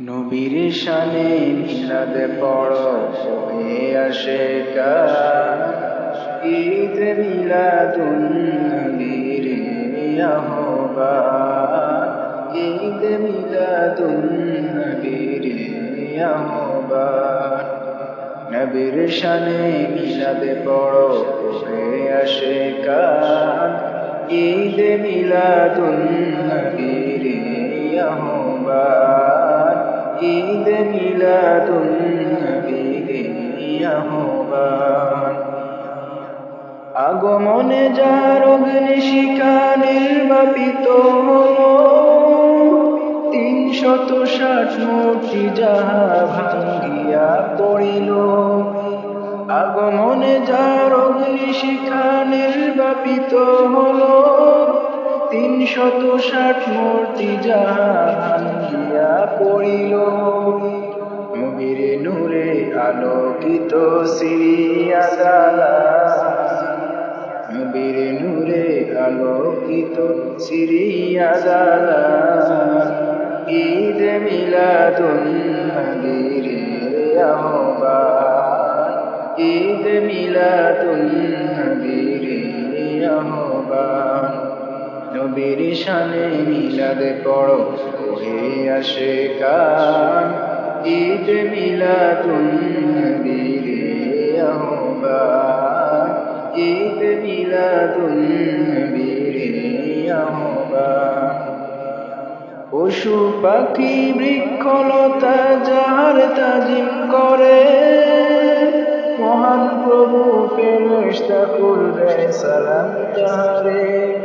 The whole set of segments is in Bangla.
নবীর শানে মিলাদ পড়ো হয়ে আসে ঈদ মিলাদুন নবীর আহ্বান। ঈদ মিলাদুন নবীর আহ্বান। নবীর শানে মিলাদ পড়ো হয়ে আসে ঈদ মিলাদুন নবীর আহ্বান। মিলাদুন নবীর আহ্বান আগমনে যার অগ্নি শিখা নির্বাপিত হলো। তিনশত ষাট মূর্তি যাহা ভাঙ্গিয়া পড়িল। আগমনে যার অগ্নি শিখা নির্বাপিত হলো। তিনশত ষাট মূর্তি যাহা ভাঙ্গিয়া পড়িল। নবীর নূরে আলোকিত সিরিয়া নবীর নূরে আলোকিত সিরিয়া ঈদ মিলাদুন নবীর আহ্বান। ঈদ মিলাদুন নবীর আহ্বান। নবীর শানে মিলাদ পড়ো হয়ে আসে কান ঈদ নবীর আহ্বান। ঈদ নবীর আহ্বান। পশু পাখি বৃক্ষলতা যাহার তাজিম করে মহান প্রভু ফেরেশতা করবে সালাম তাহারে।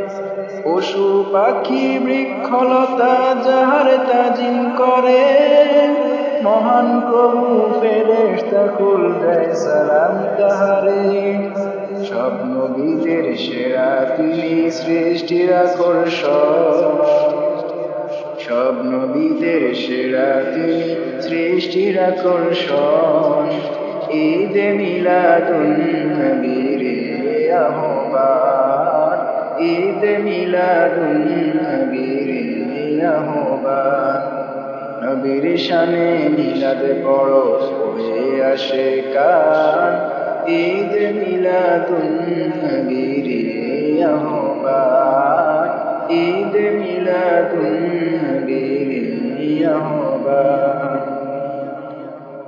পশু পাখি বৃক্ষলতা যাহার তাজিম করে, মহান প্রভু ফেরেশতা করবে সালাম তাহারে। সব নবীদের সেরা তিনি সৃষ্টির আকর্ষণ। সব নবীদের সেরা তিনি সৃষ্টির আকর্ষণ। ঈদ মিলাদুন নবীর আহ্বান। ঈদ মিলাদুন নবীর আহ্বান। নবীর শানে মিলাদ পড়ো হয়ে আসে কান। ঈদ মিলাদুন নবীর আহ্বান।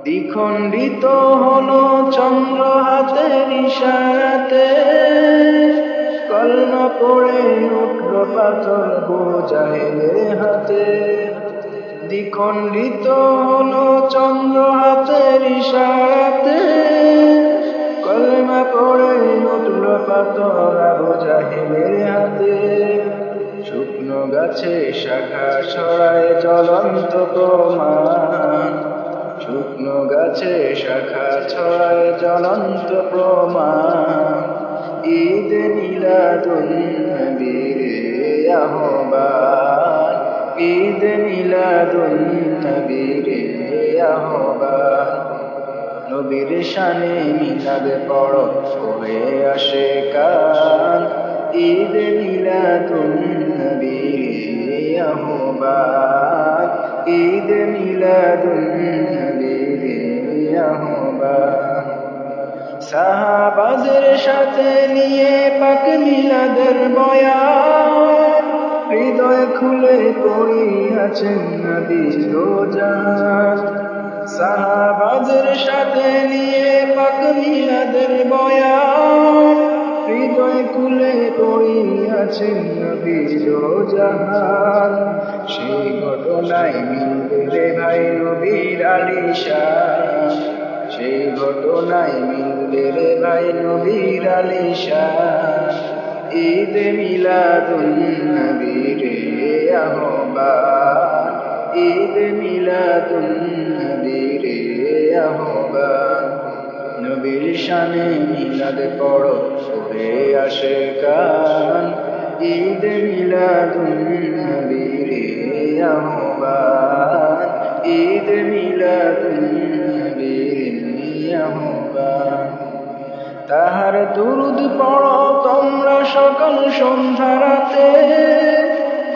দ্বিখণ্ডিত হলো চন্দ্র হাতের ইশারাতে কলমা পড়ে উঠল পাথর বোঝাইলে হাতে। দ্বিখণ্ডিত হলো চন্দ্র হাতের ইশারাতে কলমা পড়ে উঠল পাথর জাহিলের হাতে। শুকনো গাছে শাখা জ্বলন্ত প্রমাণ। ঈদ মিলাদুন নবীর আহ্বান। ঈদ মিলাদুন নবীর আহ্বান। নবীর শানে মিলাদ পড়ো হয়ে আসে কান। ঈদ মিলাদুন নবীর আহ্বান। ঈদ মিলাদুন নবীর আহ্বান। সাহাবাদের সাথে নিয়ে পাক মিলাদের বয়ান। হৃদয় খুলে পড়িয়াছেন নবী রোজান সাহাবাদের সাথে নিয়ে পাক মিলাদের বয়ান। হৃদয় খুলে পড়িয়াছেন নবী রোজান সেই ঘটনায় মিলবে রে ভাই নবীর আলিশান। সেই ঘটনায় মিলবে রে ভাই নবীর আলিশান ঈদ মিলাদুন নবীর আহ্বান। ঈদ মিলাদুন নবীর আহ্বান। নবীর শানে মিলাদ পড়ো হয়ে আসে কান ঈদ মিলাদুন দুরুদ পড়ো, তোমরা সকল সন্ধ্যা রাতে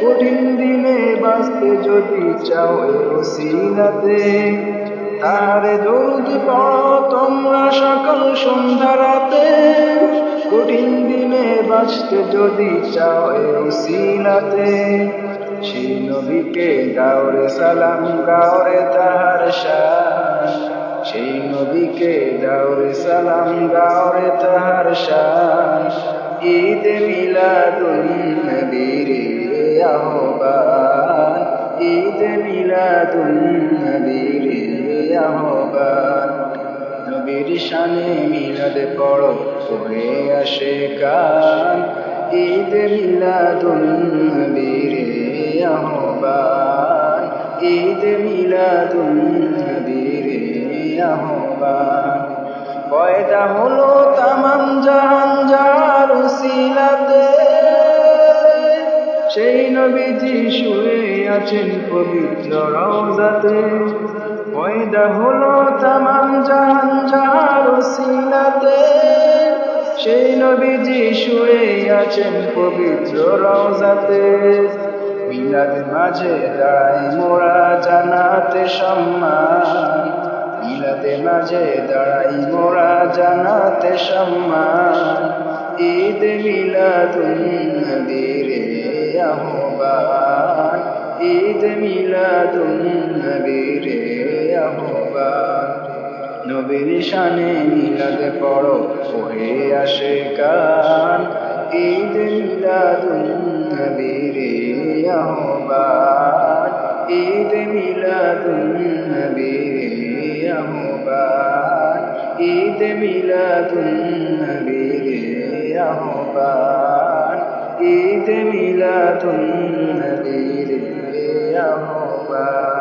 কঠিন দিনে বাঁচতে যদি চাও ওসিলাতে তারে দরুদ পড়ো, তোমরা সকাল সন্ধ্যা রাতে কঠিন দিনে বাঁচতে যদি চাও ওসিলাতে সেই দাওরে সালাম গাওরে তাহার সেই নবীকে দাওরে সালাম গাওরে শান ঈদ মিলাদুন নবীর আহ্বান। ঈদ মিলাদুন নবীর আহ্বান। নবীর শানে মিলাদ পড়ো, পড়ে আসে কান ঈদ মিলাদুন নবীর আহ্বান। ঈদ মিলাদুন নবীর আহ্বান। পয়দা হলো তামাম জাহান যার সেই নবীজি শুয়ে আছেন পবিত্র রওজাতে। পয়দা হলো তামাম জাহান যার সেই নবীজি শুয়ে আছেন পবিত্র রওজাতে। মিলাদ মাঝে দাঁড়াই মোরা জানাতে সম্মান। মিলাদে মাঝে দাঁড়াই মোরা জানাতে সম্মান। ঈদ মিলাদুন নবীর আহ্বান। ঈদ মিলাদুন নবীর আহ্বান। নবীর শানে মিলাদ পড়ো, পড়ে আসে কান ঈদ মিলাদুন নবীর আহ্বান। ঈদ মিলাদুন নবীর আহ্বান। ঈদ মিলাদুন নবীর আহ্বান। ঈদ মিলাদুন নবীর আহ্বান।